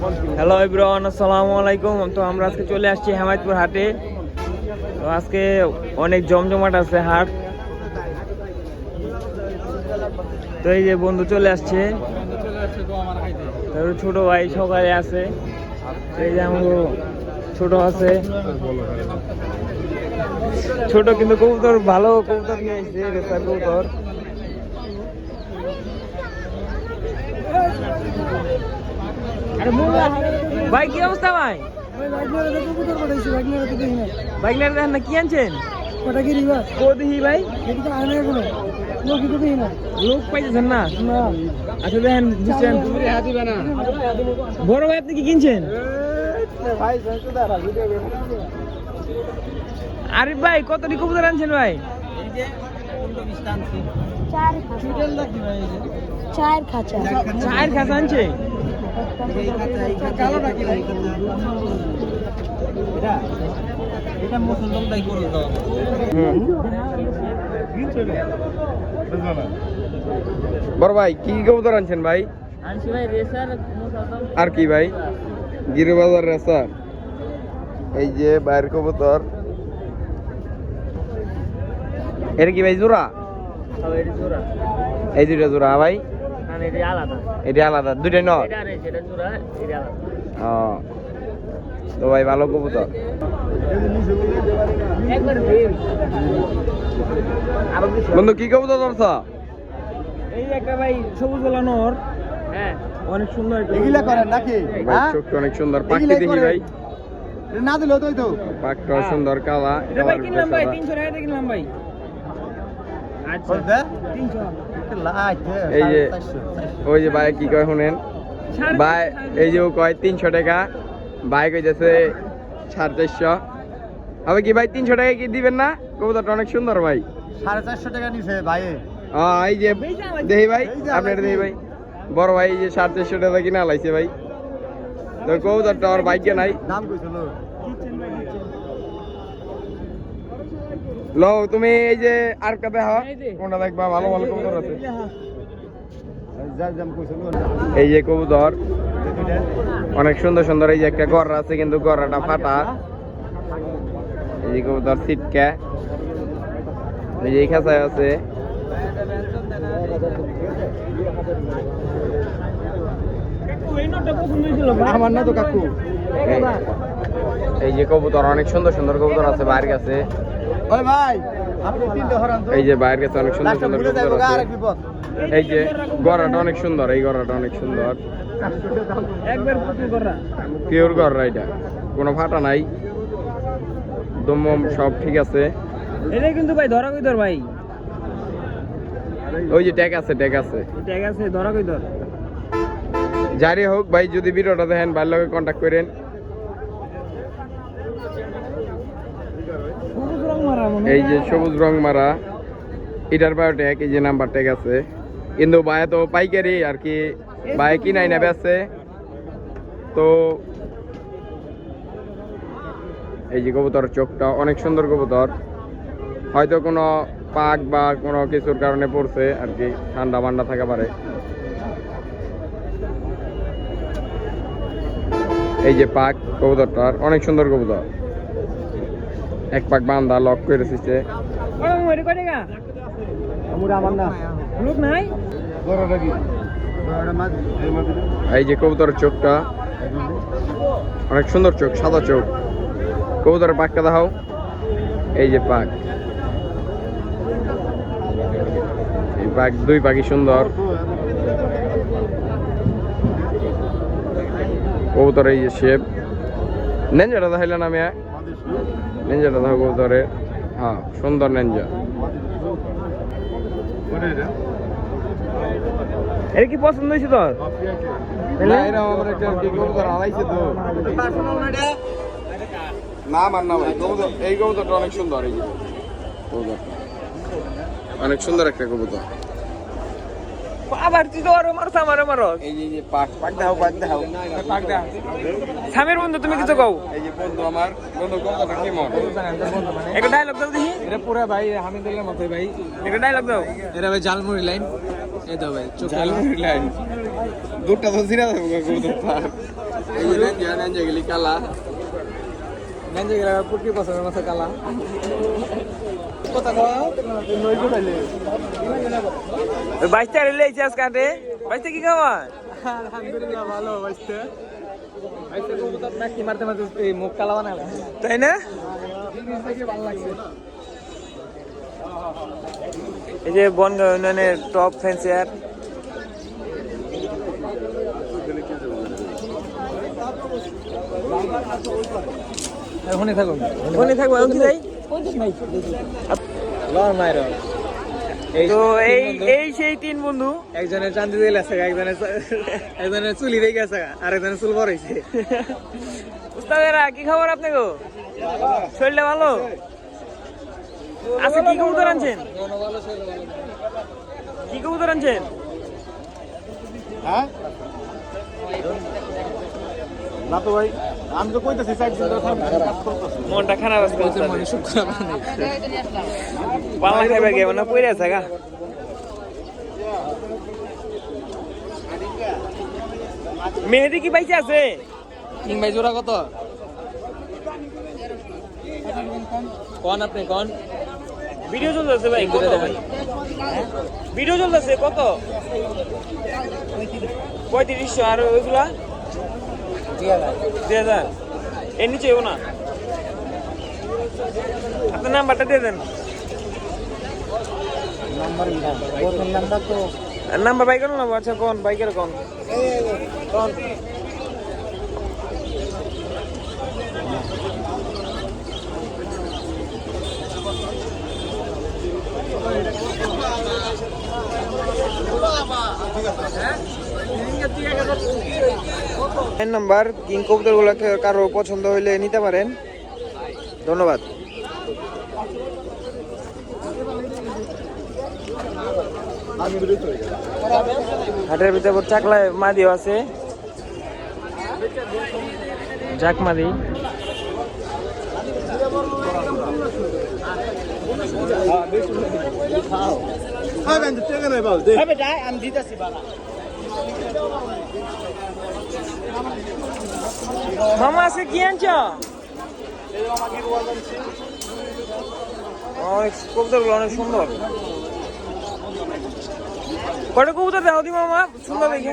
Hello Ibran আসসালামু আলাইকুম তো আমরা আজকে চলে আসছি হেমায়তপুর হাটে। তো আজকে অনেক জমজমাট আছে হাট। তো এই যে বন্ধু চলে আসছে। ছোট ভাই সকালে আছে। এই যে আমার ছোট আছে। ছোট কিন্তু কবুতর, ভালো কবুতর নিয়ে আসছে কবুতর। ভাই কি অবস্থা ভাই? বাইক নিয়ে দেখেন না কি আনছেন? ভাই? লোক পাইতেছেন না? আচ্ছা দেখেন বুঝছেন? বড় ভাই আপনি কি কিনছেন? আরিফ ভাই কতটি কবুতর আনছেন ভাই? চার চার খাঁচা বড় ভাই কি কবুতর আনছেন ভাই? আর কি ভাই? গিরিবাজার রেসা এই যে বাইরের কবুতর। এটা কি ভাই জোড়া? এই দুইটা জোড়া ভাই? আলাদা এটা আলাদা। দুইটা ন এটা আলাদা। ও তো ভাই ভালো কবুতর। বন্ধু কি কবুতর ধরছ? এই একটা ভাই সবুজ গোলানোর হ্যাঁ। অনেক সুন্দর একটা এগুলা করেন নাকি? হ্যাঁ? চোখটা অনেক সুন্দর। পাখি দেখি ভাই। না তো তো পাকটা সুন্দর কালা এটা ভাই কালার কিনলাম ভাই সাদা। তিনশো কিনলাম ভাই। আচ্ছা। বলতে তিনশো। এই যে ওই যে ভাই কি কয় শুনেন? ভাই এই যে ও কয় তিনশো টাকা ভাই কইতেছে সাড়ে চারশো। হবে কি ভাই তিনশো টাকা কি দিবেন না? কবুতরটা অনেক সুন্দর ভাই। সাড়ে চারশো টাকা নিছে ভাই। এই যে দেখি ভাই আপনার দেখি ভাই। বড় ভাই এই যে সাড়ে চারশো টাকা কিনা লাইছে ভাই। তো কবুতরটা আর বাইকে নাই। দাম কইছিল লো তুমি এই যে আর কাতে হা কোনটা দেখবা? ভালো ভালো কবুতর আছে। যা দাম কইছিল এই যে কবুতর। অনেক সুন্দর সুন্দর এই যে একটা গররা আছে কিন্তু গররাটা ফাটা। এই যে কবুতর সিটকা। এই যে খাঁচায় আছে। আমার না তো কাকু। এই- যে কবুতর অনেক সুন্দর সুন্দর কবুতর আছে বাইরের কাছে। ওই ভাই আপনি তিনটে হরান এই যে বাইরের কাছে অনেক সুন্দর সুন্দর ভুলে এই যে গড়াটা অনেক সুন্দর এই গড়াটা অনেক সুন্দর। পিওর গড়রা এটা। কোনো ফাটা নাই। দম সব ঠিক আছে। এটা কিন্তু ভাই ধরা কই ধর ভাই? ওই যে ট্যাগ আছে ট্যাগ আছে। ট্যাগ আছে ধরা কই ধর? যারই হোক ভাই যদি ভিডিওটা দেখেন ভাইয়ের লগে কন্ট্যাক্ট করেন সবুজ রং মারা মনে এই যে সবুজ রং মারা এটার বায়োটেক এই যে নাম্বার ট্যাগ আছে। কিন্তু ভাই তো পাইকারি আর কি ভাই কিনাই না বেচছে তো এই যে কবুতর চোখটা অনেক সুন্দর কবুতর। হয়তো কোনো পাক বা কোনো কিছুর কারণে পড়ছে আর কি ঠান্ডা বান্ডা থাকা পারে। এই যে পাক কবুতরটার অনেক সুন্দর কবুতর। এক পাক বান্দা লক করে রেখেছে এই মাছ এই যে কবুতরের চোখটা। অনেক সুন্দর চোখ সাদা চোখ। কবুতরের পাকটা দেখাও। এই যে পাক। এই পাক দুই পাখি সুন্দর। কবুতর এই যে শেপ নেঞ্জাটা দেখাইলেন আমি নেঞ্জাটা দেখো কবুতরের হ্যাঁ সুন্দর নেঞ্জা এটা কি পছন্দ হয়েছে তোর? না, না ভাই কবুতর। এই কবুতরটা অনেক সুন্দর এই কবুতরটা। অনেক সুন্দর একটা কবুতর। আবার তুই তো আরও মারছ আমারে মারো এই যে এই যে পাক পাক দাও পাক দাও। পাক দাও। স্বামীর বন্ধু তুমি কিছু কও? এই যে বন্ধু আমার বন্ধু কোন কথা কেমন? একটা ডায়লগ দাও দেখি। এটা পুরা ভাই হামিদুল্লাহ মতো ভাই। একটা ডায়লগ দাও। এটা ভাই জালমুড়ি লাইন এই দাও ভাই চোখ। ঝালমুড়ি লাইন দুধটা তো সিরা দেবো পার এই যে নেঞ্জা নেঞ্জা গেলি কালা। গঞ্জে গেলে পুটকি পছন্দের মতো কালা। বাইশটা রেলে এসে আজকে হাটে বাইশটা কি খাওয়া আলহামদুলিল্লাহ ভালো বানালে তাই না? এই যে বনগাঁ ইউনিয়নের টপ ফেন্সিয়ার ওখানে থাকুন ওখানে থাকব কি যাই? তো এই এই সেই তিন বন্ধু। একজনের চান্দি দিল আছে একজনের একজনের চুলি দিয়ে গেছে আর একজনের চুল বড় হয়েছে উস্তাদেরা কি খবর আপনি গো শরীরটা ভালো? আজকে কি কবুতর আনছেন? কি কবুতর আনছেন? হ্যাঁ? না তো ভাই আমি তো কইতেছি সাইড মনটা খারাপ আছে। মানে শুক্র বাংলা খাইবার গেব না পইরা আছে গা। মেহেদি কি পাইছে আছে? কিং ভাই জোড়া কত? কোন আপনি কোন? ভিডিও চলতেছে ভাই কত? ভাই ভিডিও চলতেছে কত? পঁয়ত্রিশশো আর ওইগুলা? দুই হাজার এর নিচেও না। আপনার নাম্বারটা দিয়ে দেন। নাম্বার তো নাম্বার বাইকের না আচ্ছা কোন বাইকের কোন। কোন। নাম্বার কিং কবুতরগুলো কারও পছন্দ হইলে নিতে পারেন। ধন্যবাদ। হাটের ভিতরে চাকলায় মাদিও আছে। জাক মাদি। মামা আছে কি আনছ? অনেক কবুতরগুলো অনেক সুন্দর। কটা কবুতর দাও দি মামা? সুন্দর দেখে।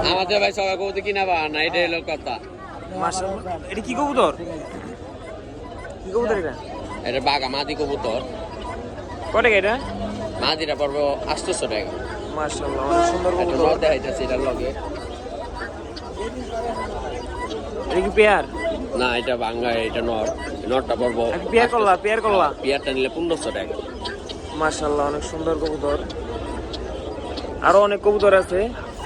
আমাদের ভাই সবাই কবুতর কিনা বা না এটা হলো কথা। এটা কি কবুতর? কি কবুতর এটা? এটা বাঘা মাদি কবুতর। কটা এটা? মাদিটা পড়ব আটশোশো টাকা। মাশাআল্লাহ অনেক সুন্দর কবুতর। দেখাইতেছে লগে। এটা কি পেয়ার? না এটা এটা নর। নরটা পড়ব পেয়ার করলা পেয়ার করলা পিয়ারটা নিলে পনেরোশো টাকা। মাশাআল্লাহ অনেক সুন্দর কবুতর। আরও অনেক কবুতর আছে।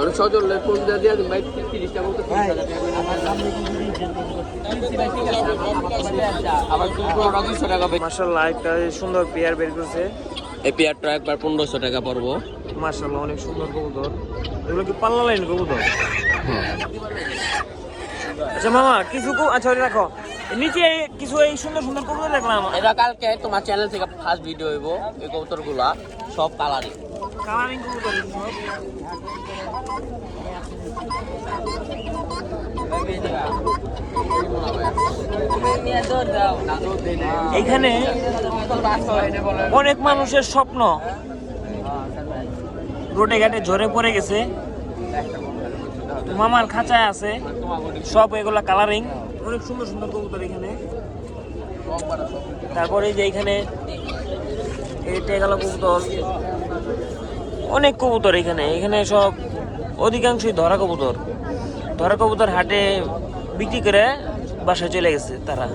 আমি সজলের ফোন দিয়ে দিয়ে ভাই তিরিশটা বলতে মাশাআল্লাহ একটা সুন্দর পেয়ার বের করছে। এই পেয়ারটা একবার পনেরোশো টাকা পড়ব। মাশাআল্লাহ অনেক সুন্দর কবুতর। এগুলো কি পাল্লা লাইন কবুতর? আচ্ছা মামা কিছু আচ্ছা রাখো নিচে কিছু এই সুন্দর সুন্দর কবুতর দেখলাম। এটা কালকে তোমার চ্যানেল থেকে ফার্স্ট ভিডিও হইব এই কবুতরগুলা সব কালারিং এখানে অনেক মানুষের স্বপ্ন। রোডে ঘাটে ঝরে পড়ে গেছে। মামার খাঁচায় আছে। সব এগুলা কালারিং অনেক সুন্দর সুন্দর কবুতর এখানে। তারপরে যে এখানে এটা গেল কবুতর। অনেক কবুতর এখানে। এখানে সব অধিকাংশই ধরা কবুতর। ধরা কবুতর হাটে বিক্রি করে বাসায় চলে গেছে তারা।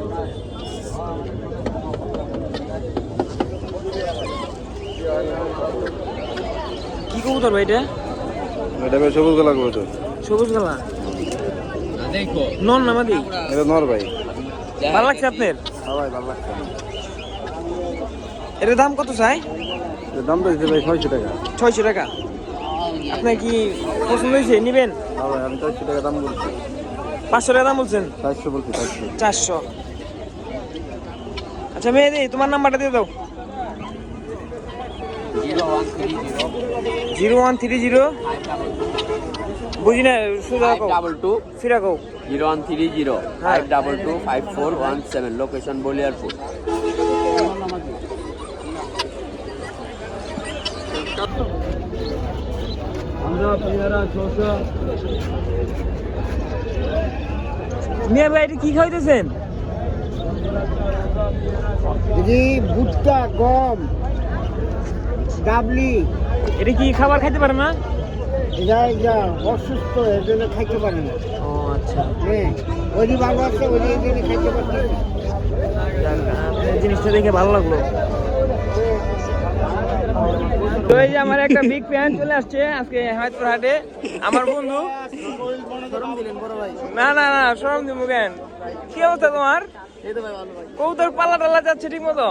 কি কবুতর ভাই এটা? এটা বেশ সবুজ কালার কবুতর। সবুজ দেখো নন নামাদি এটা নর ভাই। ভালো লাগছে আপনার? হ্যাঁ ভালো লাগছে। এটার দাম কত চাই? দাম বেশি ভাই ছয়শো টাকা। ছয়শো টাকা? আপনার কি পছন্দ হয়েছে? নিবেন? আমি চারশো টাকা দাম বলছি। পাঁচশো টাকা দাম বলছেন? চারশো বলছি চারশো। চারশো। আচ্ছা মেয়েদি তোমার নাম্বারটা দিয়ে দাও। Zero one three zero. Zero one three zero বুঝি না ফাইভ ডাবল টু ফিরা কও। Zero one three zero five double two five four one seven location Baliyarpur. মিয়া ভাই এটা কি খাইতেছেন? ভুট্টা গম ডাবলি। এটা কি খাবার খাইতে পারে না? এটা এটা অসুস্থ এর জন্য খাইতে পারে না। ও আচ্ছা। হ্যাঁ ওই ভালো আছে ওই জন্য খাইতে পারছে না। জিনিসটা দেখে ভালো লাগল। তো এই যে আমার একটা বিগ ফ্যান চলে আসছে আজকে হেমায়তপুর হাটে আমার বন্ধু। না না না সরম দিব কেন? কি অবস্থা তোমার? কৌতর পাল্লা টাল্লা যাচ্ছে ঠিক মতো?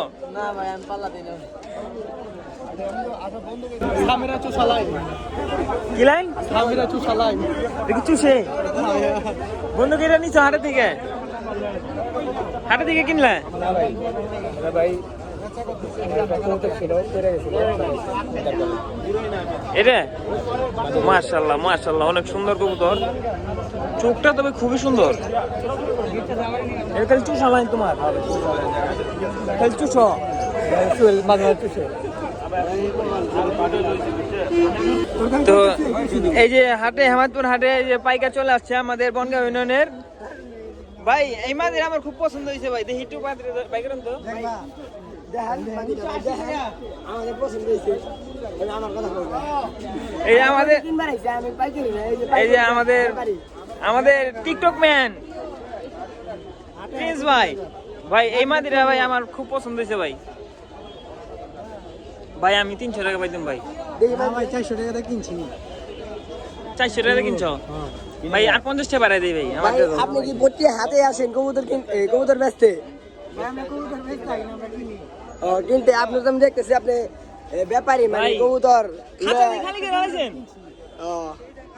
কি লাইন সামিরা চুষালাই দেখি চুষে? বন্ধু কেটে নিচ্ছ হাটে থেকে হাটে থেকে কিনলে? এটা? মাশাল্লাহ অনেক সুন্দর কবুতর। চোখটা তবে খুবই সুন্দর। তোমার? তো এই যে হাটে হেমাদপুর হাটে যে পাইকার চলে আসছে আমাদের বনগাঁও ইউনিয়নের ভাই, এই মাদের আমার খুব পছন্দ হয়েছে ভাই। দেখি একটু বাইকের তো। আমার এই যে আমাদের এই যে আমাদের আমাদের টিকটক ম্যান প্রিন্স ভাই। ভাই এই মাদিরা ভাই আমার খুব পছন্দ হয়েছে ভাই। ভাই আমি তিনশো টাকা পাইতাম ভাই। চারশো টাকা কিনছি। চারশো টাকা কিনছো? ভাই আর পঞ্চাশ টাকা বাড়াই দিই ভাই আমার আপনি কি হাতে আসেন কবুতর কিন এ, কবুতর বেচতে? কিনতে আপনি তো আমি দেখতেছি আপনি এ, ব্যাপারী মানে কবুতর খাঁচা লয়। খালি করে আছেন ও,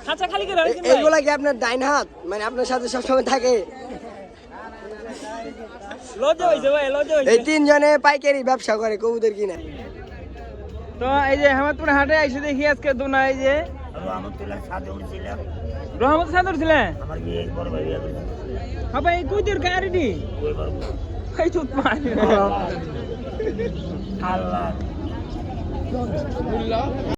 খাঁচা খালি করে এ- আছেন এইগুলা কি আপনার ডাইন হাত? মানে আপনার সাথে সবসময় থাকে? এই তিনজনে পাইকারি ব্যবসা করে কবুতর কিনে। তো এই যে হেমাদপুর হাটে আইসে দেখি আজকে দুনা এই যে রহমত সাদর ছিলেন? গাড়িটি? এই মার আল্লাহ।